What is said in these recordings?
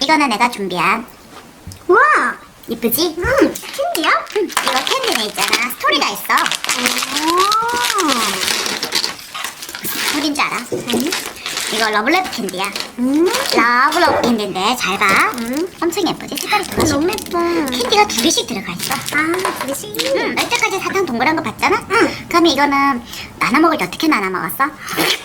이거는 내가 준비한 와! 이쁘지? 음, 캔디야? 응, 이거 캔디네 있잖아 스토리가 있어 무슨 스토리인 줄 알아? 이거 러블레브 캔디야 음, 러블러브 캔디인데 잘 봐. 음. 엄청 예쁘지? 색깔이 좋지? 너무 예뻐. 캔디가 두 개씩 들어가 있어. 아, 그러시? 응, 여태까지 사탕 동그란 거 봤잖아? 응. 그러면 이거는 나눠 먹을 때 어떻게 나눠 먹었어?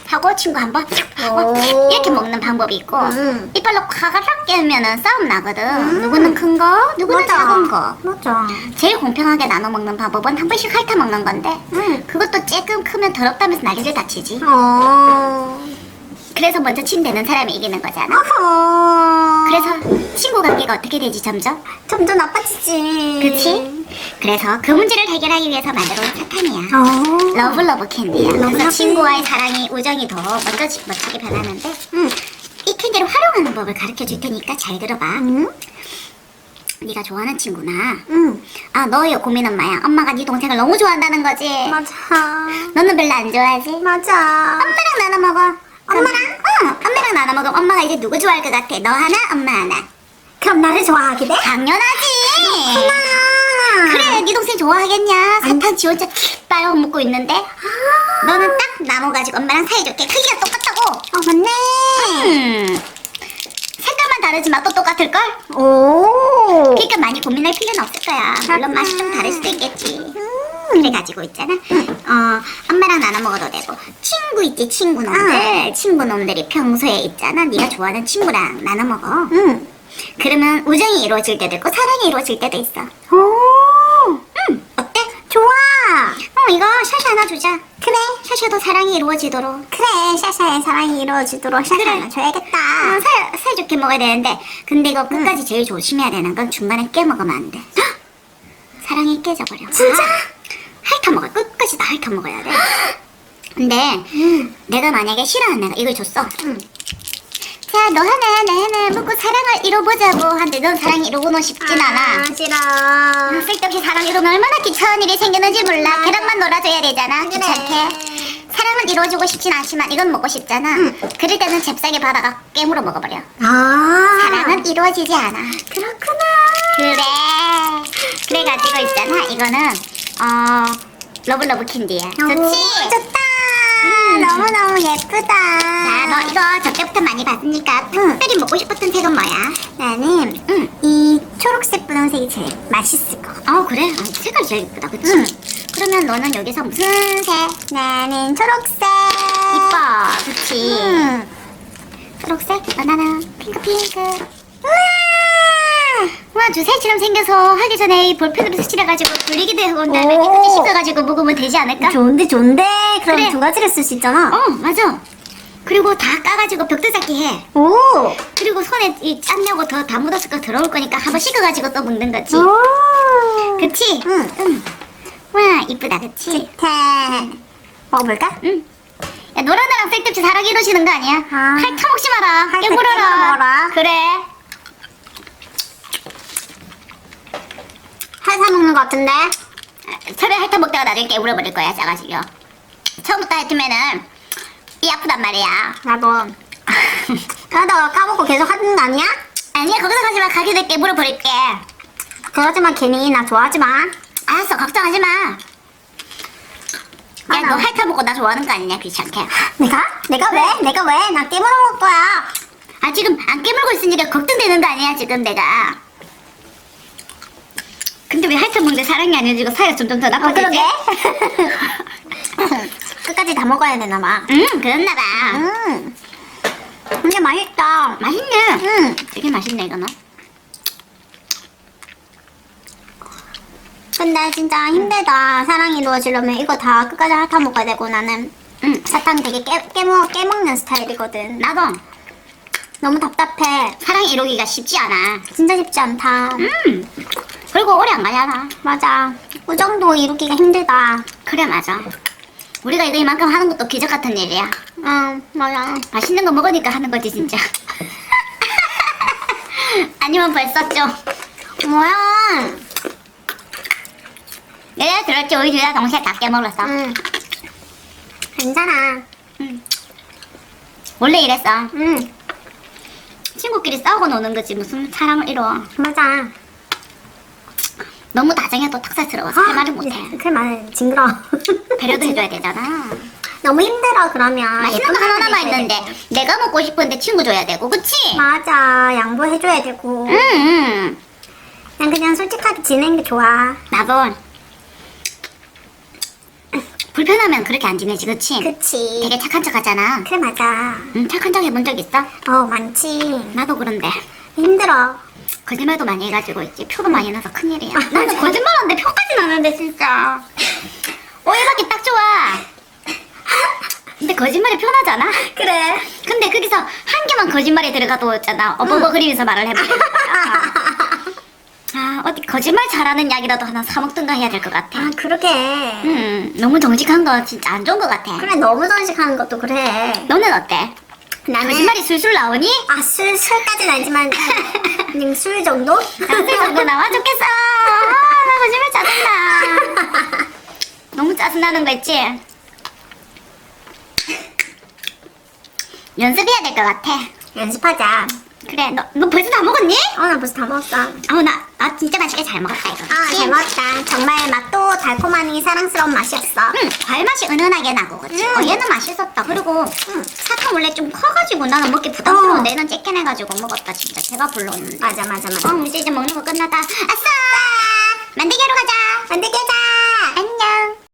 하고 친구 한 번 하고 오. 이렇게 먹는 방법이 있고 음. 이빨로 과가락 깨면은 싸움 나거든. 누구는 큰 거, 누구는 맞아. 작은 거. 맞아. 제일 공평하게 나눠 먹는 방법은 한 번씩 핥아 먹는 건데 응. 그것도 조금 크면 더럽다면서 난리를 다치지. 어. 그래서 먼저 침대는 사람이 이기는 거잖아. 어허. 그래서 친구 관계가 어떻게 되지 점점? 점점 나빠지지. 그치? 그래서 그 문제를 해결하기 위해서 만들어 온 사탕이야. 어. 러블러브 캔디야. 그래서 러블러브. 친구와의 사랑이 우정이 더 먼저 지- 멋지게 변하는데 응. 이 캔디를 활용하는 법을 가르쳐 줄 테니까 잘 들어봐. 응? 네가 좋아하는 친구나. 응. 아 너의 고민 엄마야. 엄마가 네 동생을 너무 좋아한다는 거지. 맞아. 너는 별로 안 좋아하지? 맞아. 엄마랑 나눠 먹어. 엄마랑? 응. 엄마랑 나눠 먹으면 엄마가 이제 누구 좋아할 것 같아? 너 하나, 엄마 하나. 그럼 나를 좋아하게 돼? 당연하지. 그래. 그래, 네 동생 좋아하겠냐? 사탕 지 혼자 빨아 먹고 있는데 너는 딱 나눠가지고 엄마랑 사이좋게 크기가 똑같다고. 어, 맞네. 음. 색깔만 다르지 맛도 똑같을 걸? 오. 그러니까 많이 고민할 필요는 없을 거야. 물론 맛이 좀 다를 수도 있겠지. 그래가지고 있잖아. 어, 엄마랑 나눠 먹어도 되고 친구 있지 친구 놈들. 친구 놈들이 평소에 있잖아. 네가 좋아하는 친구랑 나눠 먹어. 응. 그러면 우정이 이루어질 때도 있고 사랑이 이루어질 때도 있어. 오. 응, 어때? 좋아. 어, 이거 샤샤 하나 주자. 그래. 샤샤도 사랑이 이루어지도록. 그래. 샤샤의 사랑이 이루어지도록 샤샤 그래. 하나 줘야겠다. 어, 사, 사이좋게 먹어야 되는데 근데 이거 끝까지 제일 조심해야 되는 건 중간에 깨먹으면 안 돼. 사랑이 깨져버려. 진짜? 핥아먹어. 끝까지 다 핥아먹어야 돼. 근데 응. 내가 만약에 싫어하는 애가 이걸 줬어. 응. 자, 너 하나, 나 하나 먹고 사랑을 이뤄보자고 하는데 넌 사랑 이루고는 싶진 않아. 싫어. 아, 쓸데없이 사랑 이루면 얼마나 귀찮은 일이 생기는지 몰라. 맞아. 계란만 놀아줘야 되잖아. 그래. 귀찮게. 사랑은 이루어주고 싶진 않지만 이건 먹고 싶잖아. 그럴 때는 잽싸게 받아가 깨물어 먹어버려. 아. 사랑은 이루어지지 않아. 그렇구나. 그래. 그래가지고 있잖아. 이거는 어 러블러브 캔디야. 오, 좋지? 좋다. 음. 너무너무 예쁘다. 자, 너 이거 저 때부터 많이 봤으니까 응. 특별히 먹고 싶었던 색은 뭐야? 나는 응. 이 초록색 분홍색이 제일 맛있을 것 같아. 어 그래? 어, 색깔이 제일 예쁘다, 그치? 응. 그러면 너는 여기서 무슨 색? 나는 초록색. 이뻐, 좋지? 응. 초록색? 어, 나는 핑크핑크. 우와. 와, 주사위처럼 생겨서 하기 전에 이 볼펜으로 색칠해가지고 돌리기도 하고 온 다음에 오. 깨끗이 씻어가지고 먹으면 되지 않을까? 좋은데 좋은데. 그럼 그래. 두 가지를 쓸 수 있잖아. 어, 맞아. 그리고 다 까가지고 벽도 닦기 해. 오. 그리고 손에 이 짠내고 더 다 묻었을 거 들어올 거니까 한번 씻어가지고 또 먹는 거지. 오. 그치? 응. 응. 와, 이쁘다, 그치? 좋다. 먹어볼까? 응. 야, 너랑 나랑 쓸데없이 사랑 이루어지는 거 아니야? 아. 핥아먹지 마라. 핥아 깨물어라. 깨물어라. 그래. 살사 먹는 것 같은데. 처음에 핥아먹다가 나중에 깨물어버릴 거야, 짜가지고. 처음부터 핥으면은 이 아프단 말이야. 나도. 그러다가 까먹고 계속 하는 거 아니야? 아니야, 가지 마. 가게 될게 물어버릴게. 그러지만 괜히 나 좋아하지 마. 알았어, 걱정하지 마. 야, 아, 너 나- 핥아먹고 나 좋아하는 거 아니냐, 귀찮게. 내가? 내가 왜? 내가 왜? 나 깨물어 먹을 거야. 아, 지금 안 깨물고 있으니까 걱정되는 거 아니야, 지금 내가. 근데 왜 핥아먹는데 사랑이 아니어지고 사이가 점점 더 어, 나빠지지? 그러게. 끝까지 다 먹어야 되나 봐. 응, 그랬나 봐. 음. 근데 맛있다. 맛있네. 음. 되게 맛있네, 이거는. 근데 진짜 힘들다. 사랑이 이루어지려면 이거 다 끝까지 핥아 먹어야 되고 나는 응, 사탕 되게 깨, 깨먹, 깨먹는 스타일이거든. 나도 너무 답답해. 사랑 이루기가 쉽지 않아. 진짜 쉽지 않다. 음, 그리고 오래 안 가잖아. 맞아. 우정도 이루기가 힘들다. 그래, 맞아. 우리가 이거 이만큼 하는 것도 기적 같은 일이야. 응, 맞아. 맛있는 거 먹으니까 하는 거지, 진짜. 아니면 벌써 좀. 뭐야? 내가 들었지, 우리 둘다 동시에 다 깨물었어. 응. 괜찮아. 원래 이랬어. 응. 친구끼리 싸우고 노는 거지 무슨 사랑을 이뤄. 맞아. 너무 다정해도 탁살스러워서 할 말을 못해. 그말 징그러. 배려도 해줘야 되잖아. 너무 힘들어 그러면. 맛있는 예쁜 거 하나 사람이 남아 있는데 있어야 되고. 내가 먹고 싶은데 친구 줘야 되고 그치? 맞아. 양보해줘야 되고. 응, 응. 그냥 그냥 솔직하게 지내는 게 좋아. 나도 불편하면 그렇게 안 지내지 그치? 그치. 되게 착한 척 하잖아. 그래 맞아. 응, 착한 척 해본 적 있어? 어 많지. 나도 그런데 힘들어. 거짓말도 많이 해가지고 있지 표도 많이 나서 큰일이야 나는 거짓말하는데 표까지 나는데 진짜. 오해받기 딱 좋아. 근데 거짓말이 편하잖아. 그래. 근데 거기서 한 개만 거짓말이 들어가도 있잖아. 어버버거리면서 말을 해버려. 아 어디 거짓말 잘하는 약이라도 하나 사 먹든가 해야 될 것 같아. 아 그러게. 음 너무 정직한 거 진짜 안 좋은 것 같아. 그래 너무 정직하는 것도 그래. 너는 어때? 나는 거짓말이 술술 나오니? 아 술 술까지는 아니지만 그냥 술 정도? 나술 정도 나와 좋겠어 아, 나 거짓말 짜증나 너무 짜증나는 거 있지? 연습해야 될 것 같아 연습하자. 그래 너, 너 벌써 다 먹었니? 어 나 벌써 다 먹었어. 어, 나, 나 진짜 맛있게 잘 먹었다 이거 아 잘 먹었다. 정말 맛도 달콤하니 사랑스러운 맛이었어. 응, 과일 맛이 은은하게 나고 그치? 음. 어, 얘는 맛있었다 그리고 응. 사탕 원래 좀 커가지고 나는 먹기 부담스러운데 얘는 쬐끈해가지고 먹었다 진짜 배가 불렀는데 맞아 맞아 맞아. 어 이제 이제 먹는 거 끝났다 아싸 만들기 하러 가자 만들기 하자. 안녕